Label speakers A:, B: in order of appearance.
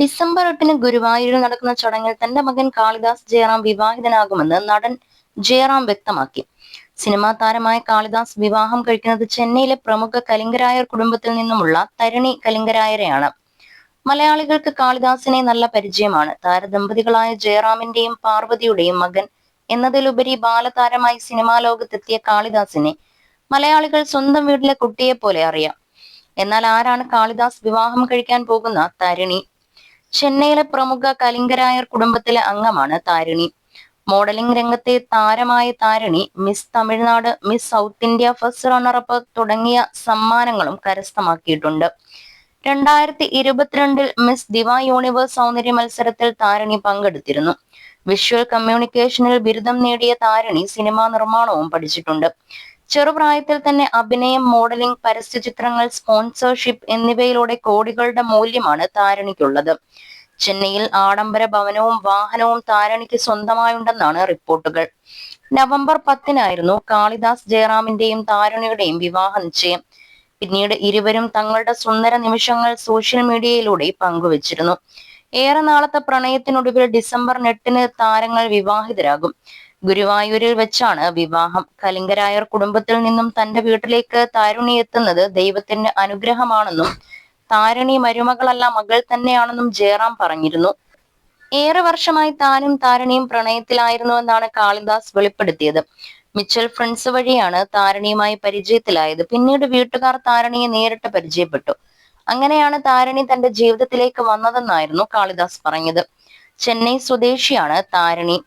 A: December എട്ടിന് ഗുരുവായൂരിൽ നടക്കുന്ന ചടങ്ങിൽ തന്റെ മകൻ കാളിദാസ് ജയറാം വിവാഹിതനാകുമെന്ന് നടൻ ജയറാം വ്യക്തമാക്കി. സിനിമാ താരമായ കാളിദാസ് വിവാഹം കഴിക്കുന്നത് ചെന്നൈയിലെ പ്രമുഖ കലിംഗരായർ കുടുംബത്തിൽ നിന്നുമുള്ള തരണി കലിംഗരായരെയാണ്. മലയാളികൾക്ക് കാളിദാസിനെ നല്ല പരിചയമാണ്. താരദമ്പതികളായ ജയറാമിന്റെയും പാർവതിയുടെയും മകൻ എന്നതിലുപരി ബാലതാരമായി സിനിമാ ലോകത്തെത്തിയ കാളിദാസിനെ മലയാളികൾ സ്വന്തം വീട്ടിലെ കുട്ടിയെ പോലെ അറിയാം. എന്നാൽ ആരാണ് കാളിദാസ് വിവാഹം കഴിക്കാൻ പോകുന്ന തരിണി? ചെന്നൈയിലെ പ്രമുഖ കലിംഗരായർ കുടുംബത്തിലെ അംഗമാണ് താരിണി. മോഡലിംഗ് രംഗത്തെ താരമായ Tharini miss Tamil Nadu miss south India first runner up തുടങ്ങിയ സമ്മാനങ്ങളും കരസ്ഥമാക്കിയിട്ടുണ്ട്. രണ്ടായിരത്തി ഇരുപത്തിരണ്ടിൽ മിസ് ദിവ യൂണിവേഴ്സ് സൗന്ദര്യ മത്സരത്തിൽ താരിണി പങ്കെടുത്തിരുന്നു. വിഷ്വൽ കമ്മ്യൂണിക്കേഷനിൽ ബിരുദം നേടിയ താരിണി സിനിമാ നിർമ്മാണവും പഠിച്ചിട്ടുണ്ട്. ചെറുപ്രായത്തിൽ തന്നെ അഭിനയം മോഡലിംഗ് പരസ്യചിത്രങ്ങൾ സ്പോൺസർഷിപ്പ് എന്നിവയിലൂടെ കോടികളുടെ മൂല്യമാണ് താരണിക്കുള്ളത്. ചെന്നൈയിൽ ആഡംബര ഭവനവും വാഹനവും താരണിക്ക് സ്വന്തമായുണ്ടെന്നാണ് റിപ്പോർട്ടുകൾ. നവംബർ പത്തിനായിരുന്നു കാളിദാസ് ജയറാമിന്റെയും താരണിയുടെയും വിവാഹ നിശ്ചയം. പിന്നീട് ഇരുവരും തങ്ങളുടെ സുന്ദര നിമിഷങ്ങൾ സോഷ്യൽ മീഡിയയിലൂടെ പങ്കുവച്ചിരുന്നു. ഏറെ നാളത്തെ പ്രണയത്തിനൊടുവിൽ ഡിസംബർ എട്ടിന് താരങ്ങൾ വിവാഹിതരാകും. ഗുരുവായൂരിൽ വെച്ചാണ് വിവാഹം. കലിംഗരായർ കുടുംബത്തിൽ നിന്നും തന്റെ വീട്ടിലേക്ക് താരുണി എത്തുന്നത് ദൈവത്തിന്റെ അനുഗ്രഹമാണെന്നും താരണി മരുമകളല്ല മകൾ തന്നെയാണെന്നും ജയറാം പറഞ്ഞിരുന്നു. ഏറെ വർഷമായി താനും താരണിയും പ്രണയത്തിലായിരുന്നുവെന്നാണ് കാളിദാസ് വെളിപ്പെടുത്തിയത്. മിച്ചൽ ഫ്രണ്ട്സ് വഴിയാണ് താരണിയുമായി പരിചയത്തിലായത്. പിന്നീട് വീട്ടുകാർ താരണിയെ നേരിട്ട് പരിചയപ്പെട്ടു. അങ്ങനെയാണ് താരണി തന്റെ ജീവിതത്തിലേക്ക് വന്നതെന്നായിരുന്നു കാളിദാസ് പറഞ്ഞത്. ചെന്നൈ സ്വദേശിയാണ് താരണി.